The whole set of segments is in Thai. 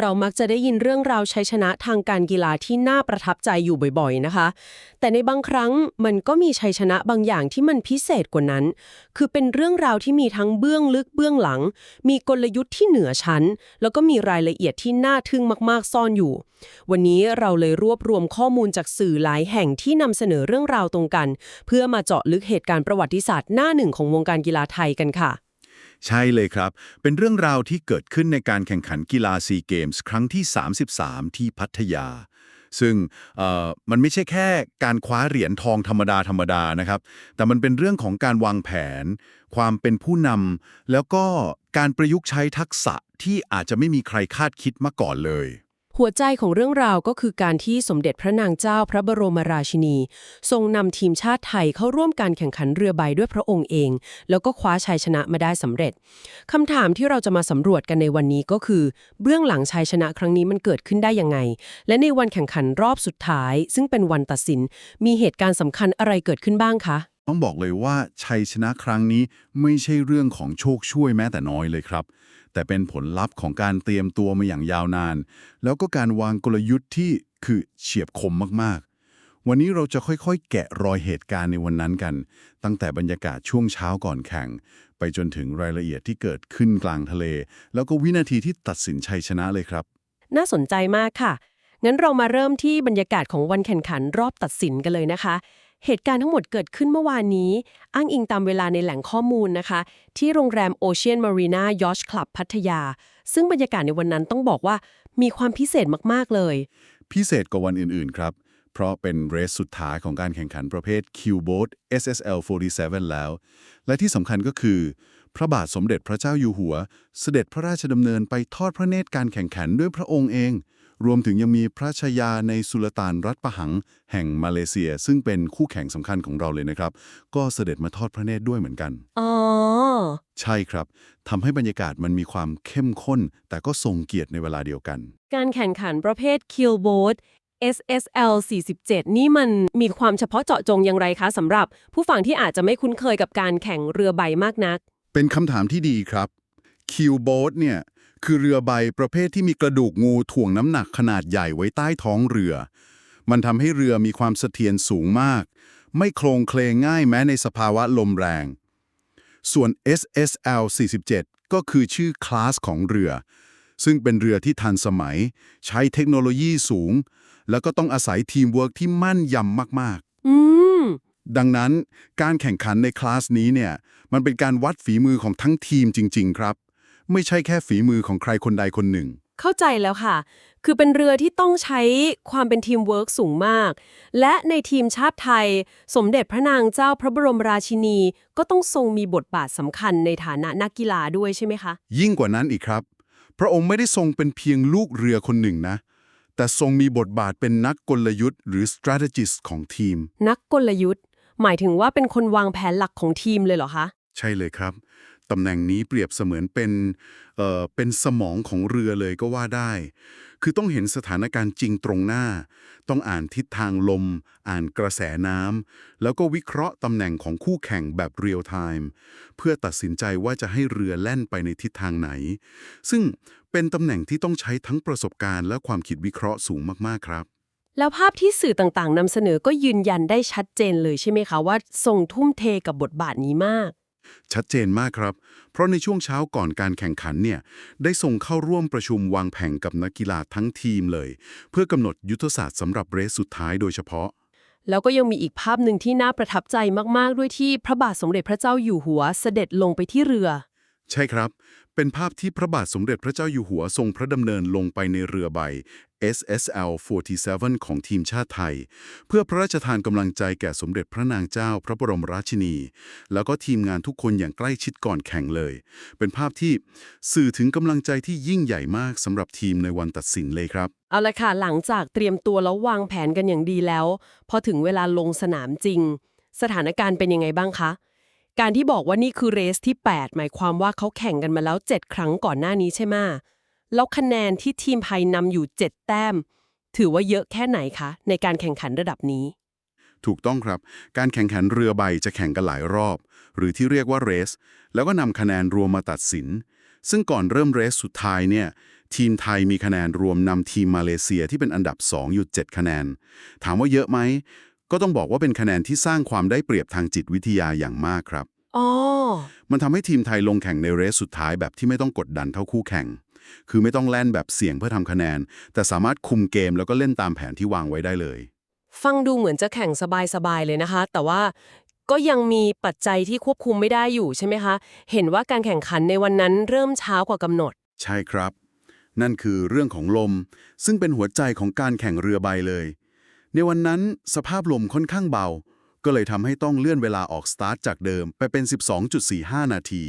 เรามักจะได้ยินเรื่องราวชัยชนะทางการกีฬาที่น่าประทับใจอยู่บ่อยๆนะคะ แต่ในบางครั้งมันก็มีชัยชนะบางอย่างที่มันพิเศษกว่านั้น คือเป็นเรื่องราวที่มีทั้งเบื้องลึกเบื้องหลัง มีกลยุทธ์ที่เหนือชั้น แล้วก็มีรายละเอียดที่น่าทึ่งมากๆซ่อนอยู่ วันนี้เราเลยรวบรวมข้อมูลจากสื่อหลายแห่งที่นำเสนอเรื่องราวตรงกัน เพื่อมาเจาะลึกเหตุการณ์ประวัติศาสตร์หน้าหนึ่งของวงการกีฬาไทยกันค่ะ ใช่เลยครับ เป็นเรื่องราวที่เกิดขึ้นในการแข่งขันกีฬาซีเกมส์ครั้งที่ 33 ที่พัทยา ซึ่งมันไม่ใช่แค่การคว้าเหรียญทองธรรมดาธรรมดานะครับ แต่มันเป็นเรื่องของการวางแผน ความเป็นผู้นำแล้วก็การประยุกต์ใช้ทักษะที่อาจจะไม่มีใครคาดคิดมาก่อนเลย หัวใจของเรื่องราวก็คือการที่สมเด็จพระนางเจ้าพระบรมราชินี ทรงนำทีมชาติไทยเข้าร่วมการแข่งขันเรือใบด้วยพระองค์เอง แล้วก็คว้าชัยชนะมาได้สำเร็จคำถามที่เราจะมาสำรวจกันในวันนี้ก็คือ เบื้องหลังชัยชนะครั้งนี้มันเกิดขึ้นได้ยังไง และในวันแข่งขันรอบสุดท้าย ซึ่งเป็นวันตัดสิน มีเหตุการณ์สำคัญอะไรเกิดขึ้นบ้างคะ ต้องบอกเลยว่าชัยชนะครั้งนี้ไม่ใช่เรื่องของโชคช่วยแม้แต่น้อยเลยครับ แต่เป็นผลลัพธ์ของการเตรียมตัวมาอย่างยาวนาน แล้วก็การวางกลยุทธ์ที่คือเฉียบคมมากๆ วันนี้เราจะค่อยๆ แกะรอยเหตุการณ์ในวันนั้นกัน ตั้งแต่บรรยากาศช่วงเช้าก่อนแข่ง ไปจนถึงรายละเอียดที่เกิดขึ้นกลางทะเล แล้วก็วินาทีที่ตัดสินชัยชนะเลยครับ น่าสนใจมากค่ะงั้นเรามาเริ่มที่บรรยากาศของวันแข่งขันรอบตัดสินกันเลยนะคะ เหตุการณ์ทั้งหมดเกิดขึ้นเมื่อวานนี้ อ้างอิงตามเวลาในแหล่งข้อมูลนะคะ ที่โรงแรม Ocean Marina Yacht Club พัทยา ซึ่งบรรยากาศในวันนั้นต้องบอกว่ามีความพิเศษมาก ๆ เลย พิเศษกว่าวันอื่น ๆ ครับ เพราะเป็นเรสสุดท้ายของการแข่งขันประเภท Q Boat SSL 47 แล้ว และที่สำคัญก็คือ พระบาทสมเด็จพระเจ้าอยู่หัว เสด็จพระราชดำเนินไปทอดพระเนตรการแข่งขันด้วยพระองค์เอง รวมถึงยังมีพระชายาในสุลต่านรัฐประหัง แห่งมาเลเซีย ซึ่งเป็นคู่แข่งสำคัญของเราเลยนะครับ ก็เสด็จมาทอดพระเนตรด้วยเหมือนกัน อ๋อ ใช่ครับทำให้บรรยากาศมันมีความเข้มข้น แต่ก็ทรงเกียรติในเวลาเดียวกัน การแข่งขันประเภท Kill Boat SSL 47 นี่มันมีความเฉพาะเจาะจงอย่างไรคะสำหรับ ผู้ฟังที่อาจจะไม่คุ้นเคยกับการแข่งเรือใบมากนัก เป็นคำถามที่ดีครับคิวโบ๊ทเนี่ย คือเรือใบประเภทที่มีกระดูกงูถ่วงน้ำหนักขนาดใหญ่ไว้ใต้ท้องเรือ มันทำให้เรือมีความเสถียรสูงมาก ไม่โคลงเคลงง่ายแม้ในสภาวะลมแรง ส่วน SSL 47 ก็คือชื่อคลาสของเรือ ซึ่งเป็นเรือที่ทันสมัย ใช้เทคโนโลยีสูง แล้วก็ต้องอาศัยทีมเวิร์กที่มั่นยำมากๆ อืมดังนั้นการแข่งขันในคลาสนี้เนี่ย มันเป็นการวัดฝีมือของทั้งทีมจริง ๆ ครับ ไม่ใช่แค่ฝีมือของใครคนใดคนหนึ่ง เข้าใจแล้วค่ะ คือเป็นเรือที่ต้องใช้ความเป็นทีมเวิร์กสูงมาก และในทีมชาติไทย สมเด็จพระนางเจ้าพระบรมราชินี ก็ต้องทรงมีบทบาทสำคัญในฐานะนักกีฬาด้วยใช่ไหมคะ ยิ่งกว่านั้นอีกครับ พระองค์ไม่ได้ทรงเป็นเพียงลูกเรือคนหนึ่งนะ แต่ทรงมีบทบาทเป็นนักกลยุทธ์ หรือ strategist ของทีม นักกลยุทธ์ หมายถึงว่าเป็นคนวางแผนหลักของทีมเลยเหรอคะ ใช่เลยครับ ตำแหน่งนี้เปรียบเสมือนเป็นเอ่อเป็นสมองของเรือเลยก็ว่าได้ คือต้องเห็นสถานการณ์จริงตรงหน้า ต้องอ่านทิศทางลม อ่านกระแสน้ำแล้วก็วิเคราะห์ตำแหน่งของคู่แข่งแบบเรียลไทม์เพื่อตัดสินใจว่าจะให้เรือแล่นไปในทิศทางไหน ซึ่งเป็นตำแหน่งที่ต้องใช้ทั้งประสบการณ์และความคิดวิเคราะห์สูงมากๆครับแล้วภาพที่สื่อต่างๆนำเสนอก็ยืนยันได้ชัดเจนเลยใช่ไหมคะว่าทรงทุ่มเทกับบทบาทนี้มาก ชัดเจนมากครับ เพราะในช่วงเช้าก่อนการแข่งขันเนี่ยได้ส่งเข้าร่วมประชุมวางแผนกับนักกีฬาทั้งทีมเลย เพื่อกำหนดยุทธศาสตร์สำหรับเรสสุดท้ายโดยเฉพาะ แล้วก็ยังมีอีกภาพหนึ่งที่น่าประทับใจมากๆ ด้วยที่พระบาทสมเด็จพระเจ้าอยู่หัวเสด็จลงไปที่เรือ ใช่ครับ เป็นภาพที่พระบาทสมเด็จพระเจ้าอยู่หัวทรงพระดำเนินลงไปในเรือใบ SSL 47 ของทีมชาติไทย เพื่อพระราชทานกำลังใจแก่สมเด็จพระนางเจ้าพระบรมราชินี แล้วก็ทีมงานทุกคนอย่างใกล้ชิดก่อนแข่งเลย เป็นภาพที่สื่อถึงกำลังใจที่ยิ่งใหญ่มากสำหรับทีมในวันตัดสินเลยครับ เอาละค่ะ หลังจากเตรียมตัวแล้ววางแผนกันอย่างดีแล้ว พอถึงเวลาลงสนามจริง สถานการณ์เป็นยังไงบ้างคะ การที่บอกว่านี่คือเรสที่ 8 หมายความว่าเขาแข่งกันมาแล้ว 7 ครั้งก่อนหน้านี้ใช่ไหมแล้วคะแนนที่ทีมไทยนำอยู่ 7 แต้ม ถือว่าเยอะแค่ไหนคะ ในการแข่งขันระดับนี้ ถูกต้องครับ การแข่งขันเรือใบจะแข่งกันหลายรอบ หรือที่เรียกว่าเรส แล้วก็นำคะแนนรวมมาตัดสิน ซึ่งก่อนเริ่มเรสสุดท้ายเนี่ยทีมไทยมีคะแนนรวมนำทีมมาเลเซียที่เป็นอันดับ 2 อยู่ 7 คะแนน ถามว่าเยอะไหม ก็ต้องบอกว่าเป็นคะแนนที่สร้างความได้เปรียบทางจิตวิทยาอย่างมากครับ อ๋อ มันทำให้ทีมไทยลงแข่งในเรสสุดท้ายแบบที่ไม่ต้องกดดันเท่าคู่แข่ง คือไม่ต้องแล่นแบบเสี่ยงเพื่อทำคะแนน แต่สามารถคุมเกมแล้วก็เล่นตามแผนที่วางไว้ได้เลย ฟังดูเหมือนจะแข่งสบายๆเลยนะคะ แต่ว่าก็ยังมีปัจจัยที่ควบคุมไม่ได้อยู่ใช่ไหมคะ เห็นว่าการแข่งขันในวันนั้นเริ่มช้ากว่ากำหนด ใช่ครับ นั่นคือเรื่องของลม ซึ่งเป็นหัวใจของการแข่งเรือใบเลย ในวันนั้นสภาพลมค่อนข้างเบา ก็เลยทำให้ต้องเลื่อนเวลาออกสตาร์ทจากเดิมไปเป็น 12.45 นาที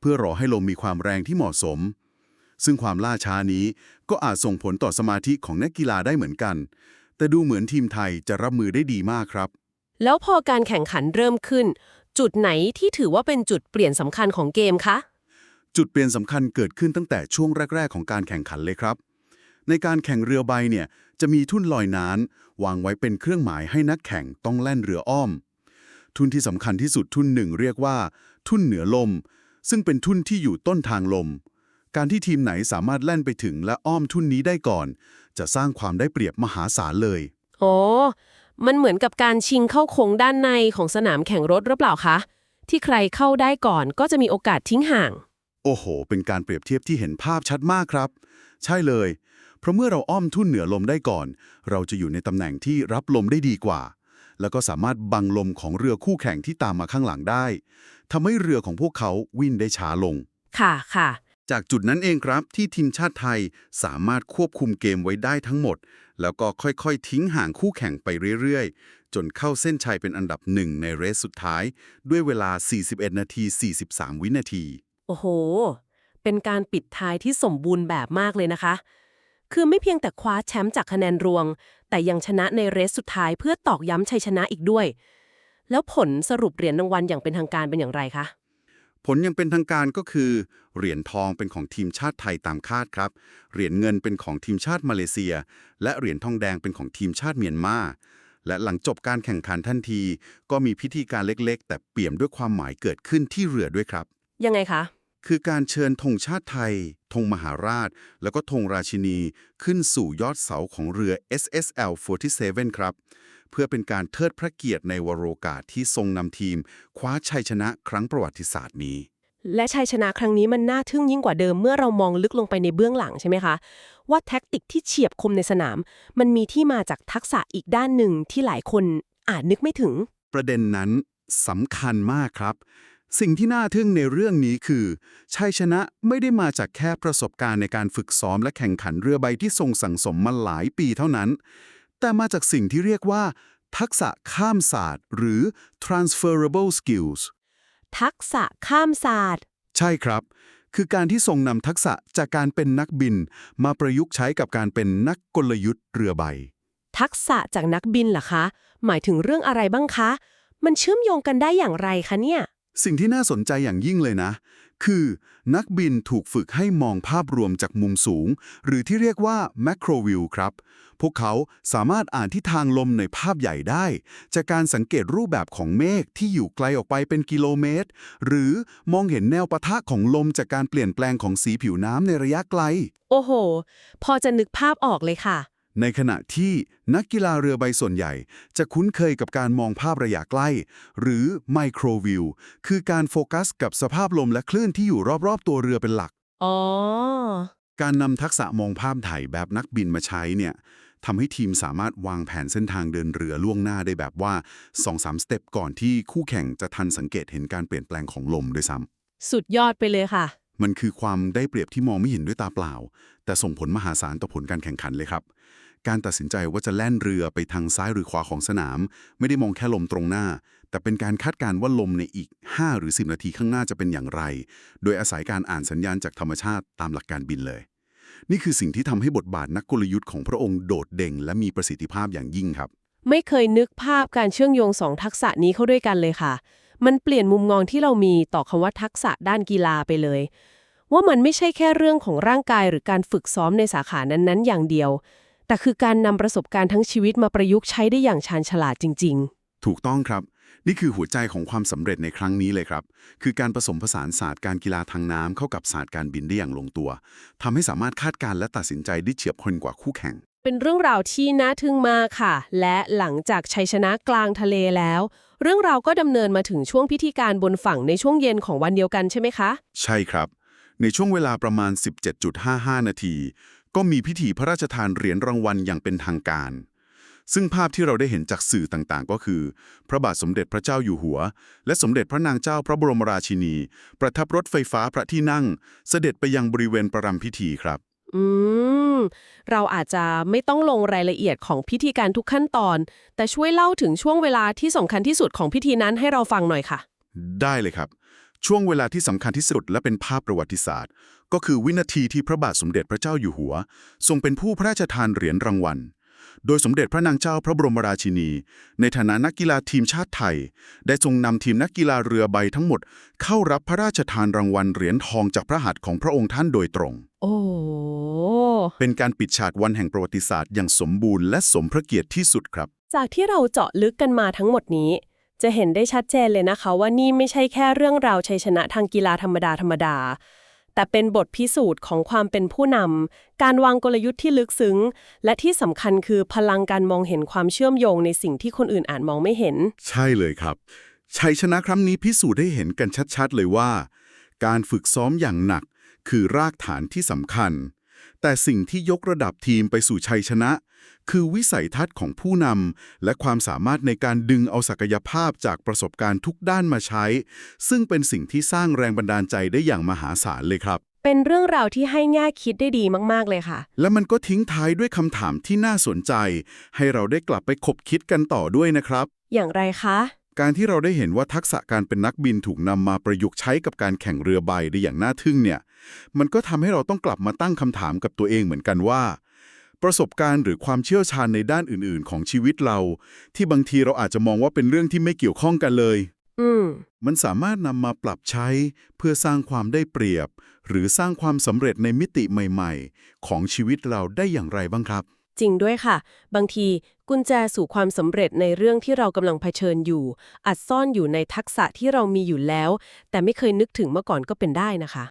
เพื่อรอให้ลมมีความแรงที่เหมาะสม ซึ่งความล่าช้านี้ก็อาจส่งผลต่อสมาธิของนักกีฬาได้เหมือนกัน แต่ดูเหมือนทีมไทยจะรับมือได้ดีมากครับ แล้วพอการแข่งขันเริ่มขึ้น จุดไหนที่ถือว่าเป็นจุดเปลี่ยนสำคัญของเกมคะ จุดเปลี่ยนสำคัญเกิดขึ้นตั้งแต่ช่วงแรก ๆ ของการแข่งขันเลยครับ ในการแข่งเรือใบเนี่ยจะมีทุ่นลอยน้ำวางไว้เป็นเครื่องหมายให้นักแข่งต้องแล่นเรืออ้อม ทุ่นที่สำคัญที่สุดทุ่นหนึ่งเรียกว่า ทุ่นเหนือลม ซึ่งเป็นทุ่นที่อยู่ต้นทางลม การที่ทีมไหนสามารถแล่นไปถึงและอ้อมทุ่นนี้ได้ก่อน จะสร้างความได้เปรียบมหาศาลเลยโอ้มันเหมือนกับการชิงเข้าโค้งด้านในของสนามแข่งรถหรือเปล่าคะที่ใครเข้าได้ก่อนก็จะมีโอกาสทิ้งห่าง โอ้โห เป็นการเปรียบเทียบที่เห็นภาพชัดมากครับ ใช่เลย เพราะเมื่อเราอ้อมทุ่นเหนือลมได้ก่อน เราจะอยู่ในตำแหน่งที่รับลมได้ดีกว่า แล้วก็สามารถบังลมของเรือคู่แข่งที่ตามมาข้างหลังได้ทำให้เรือของพวกเขาวิ่งได้ช้าลง ค่ะค่ะ จากจุดนั้นเองครับที่ทีมชาติไทยสามารถควบคุมเกมไว้ได้ทั้งหมด แล้วก็ค่อยๆ ทิ้งห่างคู่แข่งไปเรื่อยๆ จนเข้าเส้นชัยเป็นอันดับหนึ่งในเรสสุดท้าย ด้วยเวลา 41 นาที 43 วินาที โอ้โห เป็นการปิดท้ายที่สมบูรณ์แบบมากเลยนะคะ คือไม่เพียงแต่คว้าแชมป์จากคะแนนรวง แต่ยังชนะในเรสสุดท้ายเพื่อตอกย้ำชัยชนะอีกด้วย แล้วผลสรุปเหรียญรางวัลอย่างเป็นทางการเป็นอย่างไรคะผลยังเป็นทางการก็คือ เหรียญทองเป็นของทีมชาติไทยตามคาดครับ เหรียญเงินเป็นของทีมชาติมาเลเซีย และเหรียญทองแดงเป็นของทีมชาติเมียนมา และหลังจบการแข่งขันทันที ก็มีพิธีการเล็กๆ แต่เปี่ยมด้วยความหมายเกิดขึ้นที่เรือด้วยครับ ยังไงคะ คือการเชิญธงชาติไทยธงมหาราช แล้วก็ธงราชินีขึ้นสู่ยอดเสาของเรือ SSL 47 ครับ เพื่อเป็นการเทิดพระเกียรติในวโรกาสที่ทรงนำทีม คว้าชัยชนะครั้งประวัติศาสตร์นี้ และชัยชนะครั้งนี้มันน่าทึ่งยิ่งกว่าเดิมเมื่อเรามองลึกลงไปในเบื้องหลังใช่ไหมคะ ว่าแท็กติกที่เฉียบคมในสนาม มันมีที่มาจากทักษะอีกด้านหนึ่งที่หลายคนอาจนึกไม่ถึง ประเด็นนั้นสำคัญมากครับ สิ่งที่น่าทึ่งในเรื่องนี้คือชัยชนะไม่ได้มาจากแค่ประสบการณ์ในการฝึกซ้อมและแข่งขันเรือใบที่ทรงสั่งสมมาหลายปีเท่านั้น แต่มาจากสิ่งที่เรียกว่า ทักษะข้ามศาสตร์ หรือ transferable skills ทักษะข้ามศาสตร์ ใช่ครับ คือการที่ทรงนำทักษะจากการเป็นนักบิน มาประยุกต์ใช้กับการเป็นนักกลยุทธ์เรือใบ ทักษะจากนักบินเหรอคะ หมายถึงเรื่องอะไรบ้างคะ มันเชื่อมโยงกันได้อย่างไรคะเนี่ย สิ่งที่น่าสนใจอย่างยิ่งเลยนะ คือนักบินถูกฝึกให้มองภาพรวมจากมุมสูง หรือที่เรียกว่า macro view ครับ พวกเขาสามารถอ่านทิศทางลมในภาพใหญ่ได้ จากการสังเกตรูปแบบของเมฆที่อยู่ไกลออกไปเป็นกิโลเมตร หรือมองเห็นแนวปะทะของลมจากการเปลี่ยนแปลงของสีผิวน้ำในระยะไกล โอ้โห พอจะนึกภาพออกเลยค่ะ ในขณะที่นักกีฬาเรือใบส่วนใหญ่ จะคุ้นเคยกับการมองภาพระยะใกล้ หรือไมโครวิวคือการโฟกัสกับสภาพลมและคลื่นที่อยู่รอบๆ ตัวเรือเป็นหลัก อ๋อ การนำทักษะมองภาพถ่ายแบบนักบินมาใช้เนี่ยทำให้ทีมสามารถวางแผนเส้นทางเดินเรือล่วงหน้าได้แบบว่า 2-3 สเต็ปก่อนที่คู่แข่งจะทันสังเกตเห็นการเปลี่ยนแปลงของลมด้วยซ้ำสุดยอดไปเลยค่ะ มันคือความได้เปรียบที่มองไม่เห็นด้วยตาเปล่า แต่ส่งผลมหาศาลต่อผลการแข่งขันเลยครับ การตัดสินใจว่าจะแล่นเรือไปทางซ้ายหรือขวาของสนาม ไม่ได้มองแค่ลมตรงหน้า แต่เป็นการคาดการณ์ว่าลมในอีก 5 หรือ 10 นาทีข้างหน้าจะเป็นอย่างไร โดยอาศัยการอ่านสัญญาณจากธรรมชาติตามหลักการบินเลย นี่คือสิ่งที่ทำให้บทบาทนักกลยุทธ์ของพระองค์โดดเด่นและมีประสิทธิภาพอย่างยิ่งครับ ไม่เคยนึกภาพการเชื่อมโยงสองทักษะนี้เข้าด้วยกันเลยค่ะ มันเปลี่ยนมุมมองที่เรามีต่อคำว่าทักษะด้านกีฬาไปเลยว่ามันไม่ใช่แค่เรื่องของร่างกายหรือการฝึกซ้อมในสาขานั้นๆ อย่างเดียว แต่คือการนำประสบการณ์ทั้งชีวิตมาประยุกต์ใช้ได้อย่างชาญฉลาดจริงถูกต้องครับ นี่คือหัวใจของความสำเร็จในครั้งนี้เลยครับ คือการผสมผสานศาสตร์การกีฬาทางน้ำเข้ากับศาสตร์การบินได้อย่างลงตัวทำให้สามารถคาดการณ์และตัดสินใจได้เฉียบคมกว่าคู่แข่ง เป็นเรื่องราวที่น่าทึ่งมากค่ะ และหลังจากชัยชนะกลางทะเลแล้ว เรื่องราวก็ดำเนินมาถึงช่วงพิธีการบนฝั่งในช่วงเย็นของวันเดียวกันใช่ไหมคะ ใช่ครับ ในช่วงเวลาประมาณ 17.55 นาที ก็มีพิธีพระราชทานเหรียญรางวัลอย่างเป็นทางการ ซึ่งภาพที่เราได้เห็นจากสื่อต่างๆ ก็คือ พระบาทสมเด็จพระเจ้าอยู่หัว และสมเด็จพระนางเจ้าพระบรมราชินี ประทับรถไฟฟ้าพระที่นั่ง เสด็จไปยังบริเวณประรำพิธีครับ อืม เราอาจจะไม่ต้องลงรายละเอียดของพิธีการทุกขั้นตอน แต่ช่วยเล่าถึงช่วงเวลาที่สำคัญที่สุดของพิธีนั้นให้เราฟังหน่อยค่ะ ได้เลยครับ ช่วงเวลาที่สำคัญที่สุดและเป็นภาพประวัติศาสตร์ ก็คือวินาทีที่พระบาทสมเด็จพระเจ้าอยู่หัว ทรงเป็นผู้พระราชทานเหรียญรางวัล โดยสมเด็จพระนางเจ้าพระบรมราชินี ในฐานะนักกีฬาทีมชาติไทย ได้ทรงนำทีมนักกีฬาเรือใบทั้งหมด เข้ารับพระราชทานรางวัลเหรียญทองจากพระหัตถ์ของพระองค์ท่านโดยตรง โอ้เป็นการปิดฉากวันแห่งประวัติศาสตร์อย่างสมบูรณ์และสมพระเกียรติที่สุดครับ จากที่เราเจาะลึกกันมาทั้งหมดนี้ จะเห็นได้ชัดเจนเลยนะคะ ว่านี่ไม่ใช่แค่เรื่องราวชัยชนะทางกีฬาธรรมดาธรรมดา แต่เป็นบทพิสูจน์ของความเป็นผู้นำการวางกลยุทธ์ที่ลึกซึ้ง และที่สำคัญคือพลังการมองเห็นความเชื่อมโยงในสิ่งที่คนอื่นอาจมองไม่เห็น ใช่เลยครับชัยชนะครั้งนี้พิสูจน์ให้เห็นกันชัดๆ เลยว่า การฝึกซ้อมอย่างหนัก คือรากฐานที่สำคัญ แต่สิ่งที่ยกระดับทีมไปสู่ชัยชนะ คือวิสัยทัศน์ของผู้นำและความสามารถในการดึงเอาศักยภาพจากประสบการณ์ทุกด้านมาใช้ ซึ่งเป็นสิ่งที่สร้างแรงบันดาลใจได้อย่างมหาศาลเลยครับ เป็นเรื่องราวที่ให้แง่คิดได้ดีมาก ๆ เลยค่ะ และมันก็ทิ้งท้ายด้วยคำถามที่น่าสนใจ ให้เราได้กลับไปคบคิดกันต่อด้วยนะครับ อย่างไรคะ การที่เราได้เห็นว่าทักษะการเป็นนักบินถูกนำมาประยุกต์ใช้กับการแข่งเรือใบได้อย่างน่าทึ่งเนี่ย มันก็ทำให้เราต้องกลับมาตั้งคำถามกับตัวเองเหมือนกันว่า ประสบการณ์หรือความเชี่ยวชาญในด้านอื่น ๆ ของชีวิตเรา ที่บางทีเราอาจจะมองว่าเป็นเรื่องที่ไม่เกี่ยวข้องกันเลยอืมมันสามารถนำมาปรับใช้เพื่อสร้างความได้เปรียบ หรือสร้างความสำเร็จในมิติใหม่ ๆ ของชีวิตเราได้อย่างไรบ้างครับ จริงด้วยค่ะ บางทีกุญแจสู่ความสำเร็จในเรื่องที่เรากำลังเผชิญอยู่ อาจซ่อนอยู่ในทักษะที่เรามีอยู่แล้ว แต่ไม่เคยนึกถึงเมื่อก่อนก็เป็นได้นะคะ